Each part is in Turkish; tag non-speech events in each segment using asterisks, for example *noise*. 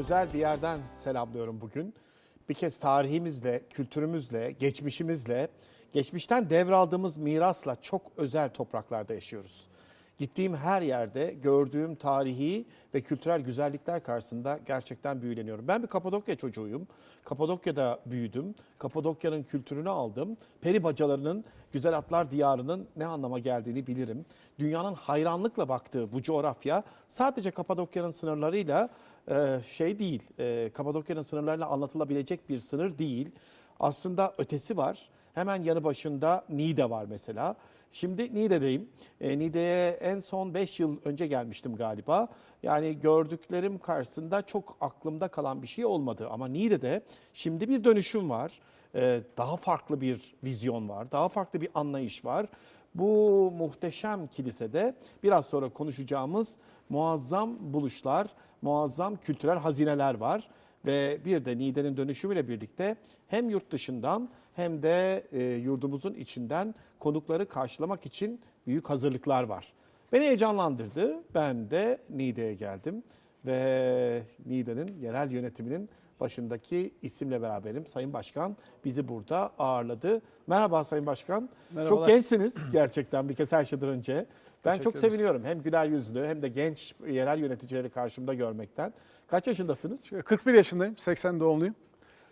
özel bir yerden selamlıyorum bugün. Bir kez tarihimizle, kültürümüzle, geçmişimizle, geçmişten devraldığımız mirasla çok özel topraklarda yaşıyoruz. Gittiğim her yerde gördüğüm tarihi ve kültürel güzellikler karşısında gerçekten büyüleniyorum. Ben bir Kapadokya çocuğuyum. Kapadokya'da büyüdüm. Kapadokya'nın kültürünü aldım. Peri bacalarının, güzel atlar diyarının ne anlama geldiğini bilirim. Dünyanın hayranlıkla baktığı bu coğrafya sadece Kapadokya'nın sınırlarıyla şey değil, e, Kapadokya'nın sınırlarıyla anlatılabilecek bir sınır değil. Aslında ötesi var. Hemen yanı başında Niğde var mesela. Şimdi Niğde'deyim. E, Niğde'ye en son 5 yıl önce gelmiştim galiba. Yani gördüklerim karşısında çok aklımda kalan bir şey olmadı. Ama Niğde'de şimdi bir dönüşüm var. E, daha farklı bir vizyon var. Daha farklı bir anlayış var. Bu muhteşem kilisede biraz sonra konuşacağımız muazzam buluşlar, muazzam kültürel hazineler var. Ve bir de Niğde'nin dönüşümüyle birlikte hem yurt dışından hem de e, yurdumuzun içinden konukları karşılamak için büyük hazırlıklar var. Beni heyecanlandırdı. Ben de Niğde'ye geldim ve Niğde'nin yerel yönetiminin başındaki isimle beraberim. Sayın Başkan bizi burada ağırladı. Merhaba Sayın Başkan. Çok Merhabalar. gençsiniz *clears throat* gerçekten bir kez her şeyden önce. Ben çok ederiz. seviniyorum hem güler yüzlü hem de genç yerel yöneticileri karşımda görmekten. Kaç yaşındasınız? 41 yaşındayım, 80 doğumluyum.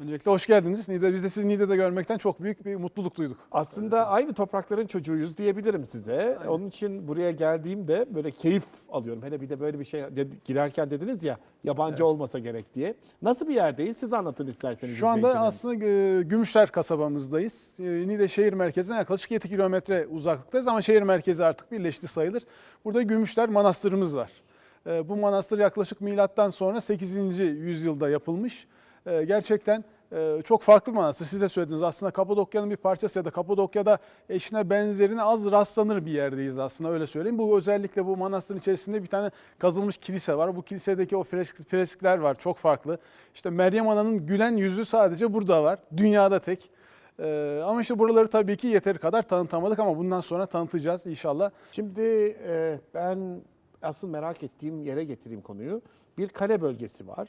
Öncelikle hoş geldiniz. Niğde, biz de sizi Niğde'de görmekten çok büyük bir mutluluk duyduk. Aslında aynı toprakların çocuğuyuz diyebilirim size. Onun için buraya geldiğimde böyle keyif alıyorum. Hele bir de böyle bir şey girerken dediniz ya yabancı olmasa gerek diye. Nasıl bir yerdeyiz? Siz anlatın isterseniz. Şu anda izleyicilerimize. aslında e, Gümüşler kasabamızdayız. E, Niğde şehir merkezine yaklaşık 7 kilometre uzaklıktayız ama şehir merkezi artık birleşti sayılır. Burada Gümüşler Manastırımız var. E, Bu manastır yaklaşık milattan sonra 8. yüzyılda yapılmış. E, Gerçekten e, çok farklı bir manastır. Siz de söylediniz aslında Kapadokya'nın bir parçası ya da Kapadokya'da eşine benzerine az rastlanır bir yerdeyiz aslında öyle söyleyeyim. Bu özellikle bu manastırın içerisinde bir tane kazılmış kilise var. Bu kilisedeki o fresk, freskler var çok farklı. İşte Meryem Ana'nın gülen yüzü sadece burada var. Dünyada tek. Ee, ama işte buraları tabii ki yeteri kadar tanıtamadık ama bundan sonra tanıtacağız inşallah. Şimdi e, ben asıl merak ettiğim yere getireyim konuyu. Bir kale bölgesi var.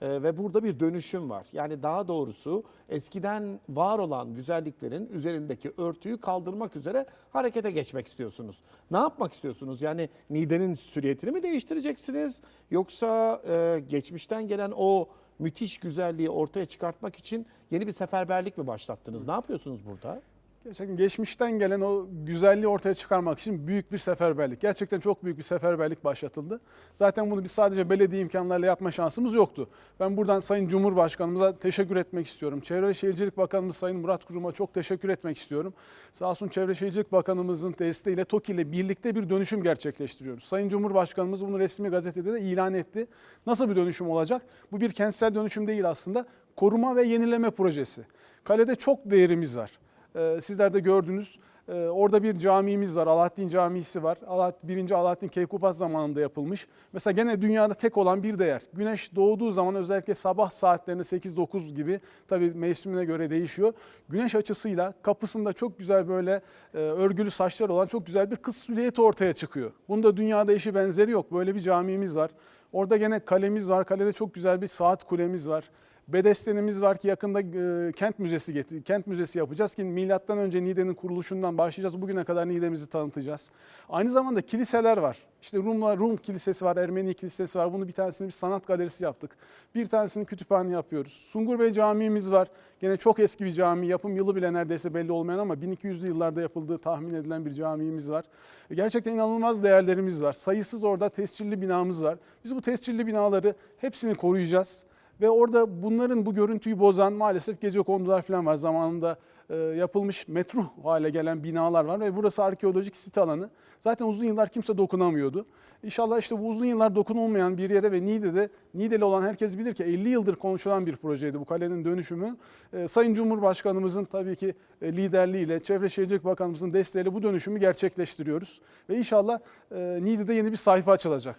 E, ve burada bir dönüşüm var. Yani daha doğrusu eskiden var olan güzelliklerin üzerindeki örtüyü kaldırmak üzere harekete geçmek istiyorsunuz. Ne yapmak istiyorsunuz? Yani Niğde'nin süriyetini mi değiştireceksiniz? Yoksa e, geçmişten gelen o müthiş güzelliği ortaya çıkartmak için yeni bir seferberlik mi başlattınız? Ne yapıyorsunuz burada? Gerçekten geçmişten gelen o güzelliği ortaya çıkarmak için büyük bir seferberlik. Gerçekten çok büyük bir seferberlik başlatıldı. Zaten bunu biz sadece belediye imkanlarıyla yapma şansımız yoktu. Ben buradan Sayın Cumhurbaşkanımıza teşekkür etmek istiyorum. Çevre ve Şehircilik Bakanımız Sayın Murat Kurum'a çok teşekkür etmek istiyorum. Sağ olsun Çevre Şehircilik Bakanımızın desteğiyle TOKİ ile birlikte bir dönüşüm gerçekleştiriyoruz. Sayın Cumhurbaşkanımız bunu resmi gazetede de ilan etti. Nasıl bir dönüşüm olacak? Bu bir kentsel dönüşüm değil aslında. Koruma ve yenileme projesi. Kalede çok değerimiz var. Ee, Sizler de gördünüz. Ee, Orada bir camimiz var. Alaaddin Camisi var. Birinci Alaaddin Keykubat zamanında yapılmış. Mesela gene dünyada tek olan bir değer. Güneş doğduğu zaman özellikle sabah saatlerinde 8-9 gibi tabii mevsimine göre değişiyor. Güneş açısıyla kapısında çok güzel böyle e, örgülü saçlar olan çok güzel bir kız silüeti ortaya çıkıyor. Bunda dünyada eşi benzeri yok. Böyle bir camimiz var. Orada gene kalemiz var. Kalede çok güzel bir saat kulemiz var. Bedestenimiz var ki yakında e, kent müzesi kent müzesi yapacağız ki milattan önce Niğde'nin kuruluşundan başlayacağız. Bugüne kadar Niğde'mizi tanıtacağız. Aynı zamanda kiliseler var. İşte Rumlar Rum kilisesi var, Ermeni kilisesi var. Bunu bir tanesini bir sanat galerisi yaptık. Bir tanesini kütüphane yapıyoruz. Sungur Bey Camii'miz var. Gene çok eski bir cami. Yapım yılı bile neredeyse belli olmayan ama 1200'lü yıllarda yapıldığı tahmin edilen bir camimiz var. E, Gerçekten inanılmaz değerlerimiz var. Sayısız orada tescilli binamız var. Biz bu tescilli binaları hepsini koruyacağız. Ve orada bunların bu görüntüyü bozan maalesef gece kondular falan var. Zamanında e, yapılmış metruh hale gelen binalar var ve burası arkeolojik sit alanı. Zaten uzun yıllar kimse dokunamıyordu. İnşallah işte bu uzun yıllar dokunulmayan bir yere ve Niğde'de, Niğdeli olan herkes bilir ki 50 yıldır konuşulan bir projeydi bu kalenin dönüşümü. E, Sayın Cumhurbaşkanımızın tabii ki e, liderliğiyle, Çevre Şehircilik Bakanımızın desteğiyle bu dönüşümü gerçekleştiriyoruz. Ve inşallah e, Niğde'de yeni bir sayfa açılacak.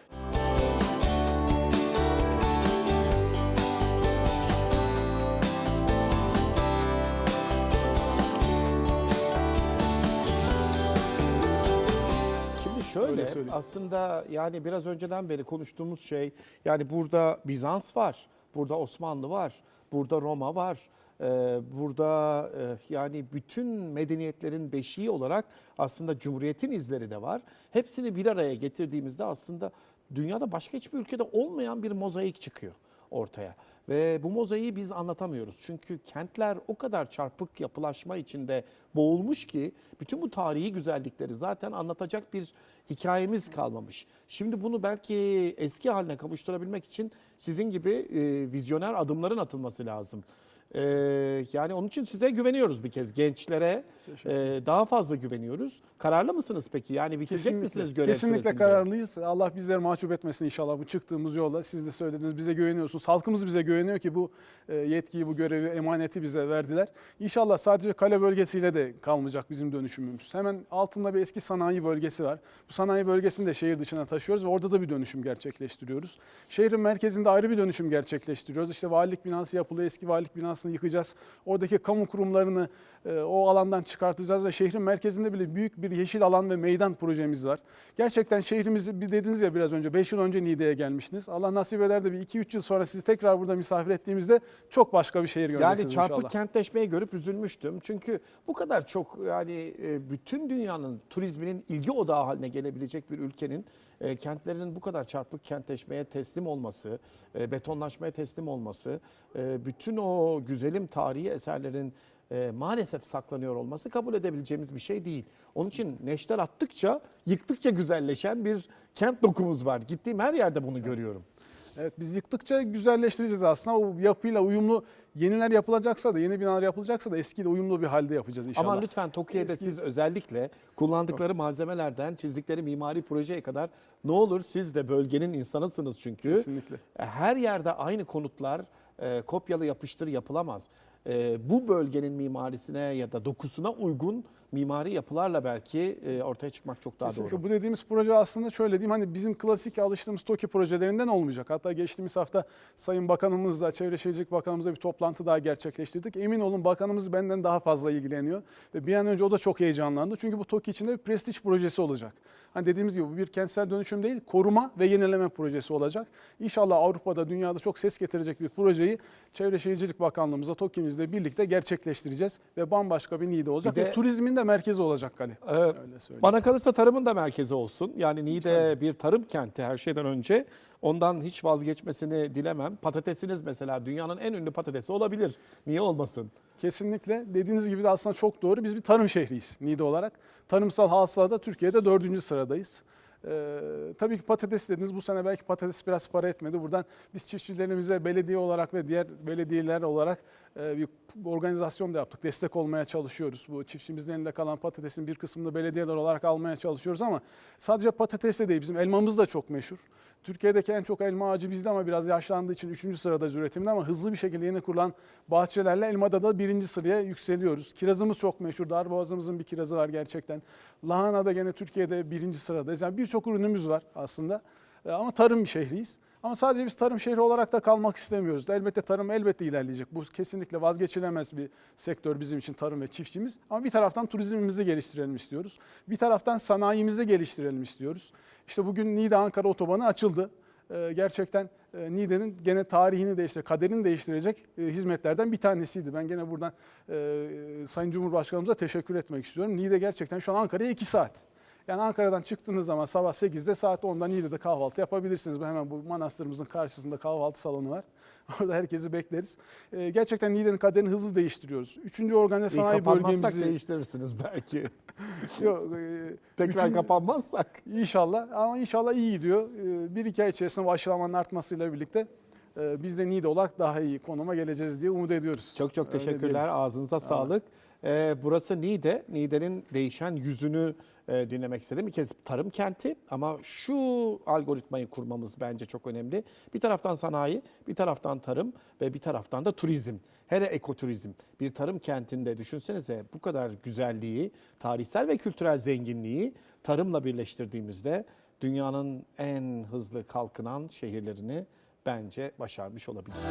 Şöyle söyleyeyim. aslında yani biraz önceden beri konuştuğumuz şey yani burada Bizans var, burada Osmanlı var, burada Roma var. Ee, burada e, yani bütün medeniyetlerin beşiği olarak aslında Cumhuriyet'in izleri de var. Hepsini bir araya getirdiğimizde aslında dünyada başka hiçbir ülkede olmayan bir mozaik çıkıyor ortaya. Ve bu mozaiği biz anlatamıyoruz. Çünkü kentler o kadar çarpık yapılaşma içinde boğulmuş ki bütün bu tarihi güzellikleri zaten anlatacak bir hikayemiz kalmamış. Şimdi bunu belki eski haline kavuşturabilmek için sizin gibi e, vizyoner adımların atılması lazım. E, yani onun için size güveniyoruz bir kez gençlere e, daha fazla güveniyoruz. Kararlı mısınız peki? Yani bitirecek misiniz görev Kesinlikle kararlıyız. Allah bizleri mahcup etmesin inşallah bu çıktığımız yolda. Siz de söylediniz bize güveniyorsunuz. Halkımız bize güveniyor ki bu e, yetkiyi, bu görevi, emaneti bize verdiler. İnşallah sadece kale bölgesiyle de kalmayacak bizim dönüşümümüz. Hemen altında bir eski sanayi bölgesi var. Bu sanayi bölgesini de şehir dışına taşıyoruz ve orada da bir dönüşüm gerçekleştiriyoruz. Şehrin merkezinde ayrı bir dönüşüm gerçekleştiriyoruz. İşte valilik binası yapılıyor. Eski valilik binasını yıkacağız. Oradaki kamu kurumlarını e, o alandan çıkartacağız ve şehrin merkezinde bile büyük bir yeşil alan ve meydan projemiz var. Gerçekten şehrimizi bir dediniz ya biraz önce 5 yıl önce Niğde'ye gelmiştiniz. Allah nasip eder de bir 2-3 yıl sonra sizi tekrar burada ettiğimizde çok başka bir şehir göreceksiniz Yani çarpık inşallah. kentleşmeyi görüp üzülmüştüm. Çünkü bu kadar çok yani e, bütün dünyanın turizminin ilgi odağı haline gelebilecek bir ülkenin e, kentlerinin bu kadar çarpık kentleşmeye teslim olması, e, betonlaşmaya teslim olması, e, bütün o güzelim tarihi eserlerin e, maalesef saklanıyor olması kabul edebileceğimiz bir şey değil. Onun için neşter attıkça, yıktıkça güzelleşen bir kent dokumuz var. Gittiğim her yerde bunu görüyorum. Evet biz yıktıkça güzelleştireceğiz aslında. O yapıyla uyumlu yeniler yapılacaksa da yeni binalar yapılacaksa da eskiyle uyumlu bir halde yapacağız inşallah. Ama lütfen Tokyo'da Eski- siz özellikle kullandıkları malzemelerden çizdikleri mimari projeye kadar ne olur siz de bölgenin insanısınız çünkü. Kesinlikle. Her yerde aynı konutlar e, kopyalı yapıştır yapılamaz. E, bu bölgenin mimarisine ya da dokusuna uygun mimari yapılarla belki e, ortaya çıkmak çok daha Kesinlikle. doğru. Bu dediğimiz proje aslında şöyle diyeyim hani bizim klasik alıştığımız TOKİ projelerinden olmayacak. Hatta geçtiğimiz hafta Sayın Bakanımızla, Çevre Şehircilik Bakanımızla bir toplantı daha gerçekleştirdik. Emin olun bakanımız benden daha fazla ilgileniyor. Ve bir an önce o da çok heyecanlandı. Çünkü bu TOKİ içinde bir prestij projesi olacak. Hani dediğimiz gibi bu bir kentsel dönüşüm değil, koruma ve yenileme projesi olacak. İnşallah Avrupa'da, dünyada çok ses getirecek bir projeyi Çevre Şehircilik Bakanlığımızla, TOKİ'mizle birlikte gerçekleştireceğiz. Ve bambaşka bir Niğde olacak. Bir de- ve turizmin de merkezi olacak kale. Ee, Öyle söyleyeyim. Bana kalırsa tarımın da merkezi olsun. Yani Niğde bir tarım kenti her şeyden önce. Ondan hiç vazgeçmesini dilemem. Patatesiniz mesela dünyanın en ünlü patatesi olabilir. Niye olmasın? Kesinlikle dediğiniz gibi de aslında çok doğru. Biz bir tarım şehriyiz Niğde olarak. Tarımsal hasılada Türkiye'de dördüncü sıradayız. Ee, tabii ki patates dediniz. Bu sene belki patates biraz para etmedi. Buradan biz çiftçilerimize belediye olarak ve diğer belediyeler olarak bir organizasyon da yaptık. Destek olmaya çalışıyoruz. Bu çiftçimizin elinde kalan patatesin bir kısmını belediyeler olarak almaya çalışıyoruz ama sadece patates de değil. Bizim elmamız da çok meşhur. Türkiye'deki en çok elma ağacı bizde ama biraz yaşlandığı için 3. sıradayız üretimde ama hızlı bir şekilde yeni kurulan bahçelerle elmada da birinci sıraya yükseliyoruz. Kirazımız çok meşhur. Darboğazımızın bir kirazı var gerçekten. Lahana da gene Türkiye'de birinci sıradayız. Yani birçok ürünümüz var aslında. E, Ama tarım bir şehriyiz. Ama sadece biz tarım şehri olarak da kalmak istemiyoruz. Elbette tarım elbette ilerleyecek. Bu kesinlikle vazgeçilemez bir sektör bizim için tarım ve çiftçimiz. Ama bir taraftan turizmimizi geliştirelim istiyoruz. Bir taraftan sanayimizi geliştirelim istiyoruz. İşte bugün Niğde Ankara otobanı açıldı. Ee, Gerçekten e, Niğde'nin gene tarihini değiştirecek, kaderini değiştirecek e, hizmetlerden bir tanesiydi. Ben gene buradan e, Sayın Cumhurbaşkanımıza teşekkür etmek istiyorum. Niğde gerçekten şu an Ankara'ya 2 saat. Yani Ankara'dan çıktığınız zaman sabah 8'de saat 10'da Niğde'de kahvaltı yapabilirsiniz. Hemen bu manastırımızın karşısında kahvaltı salonu var. *laughs* Orada herkesi bekleriz. Ee, gerçekten Niğde'nin kaderini hızlı değiştiriyoruz. Üçüncü organize sanayi bölgemizi... değiştirirsiniz belki. *laughs* Yok, e, Tekrar üçün- kapanmazsak. İnşallah ama inşallah iyi gidiyor. Ee, Bir iki ay içerisinde bu aşılamanın artmasıyla birlikte e, biz de Niğde olarak daha iyi konuma geleceğiz diye umut ediyoruz. Çok çok teşekkürler. Ağzınıza sağlık. Ee, burası Niğde. Niğde'nin değişen yüzünü e, dinlemek istedim. Bir kez tarım kenti ama şu algoritmayı kurmamız bence çok önemli. Bir taraftan sanayi, bir taraftan tarım ve bir taraftan da turizm. Hele ekoturizm. Bir tarım kentinde düşünsenize bu kadar güzelliği, tarihsel ve kültürel zenginliği tarımla birleştirdiğimizde dünyanın en hızlı kalkınan şehirlerini bence başarmış olabiliriz.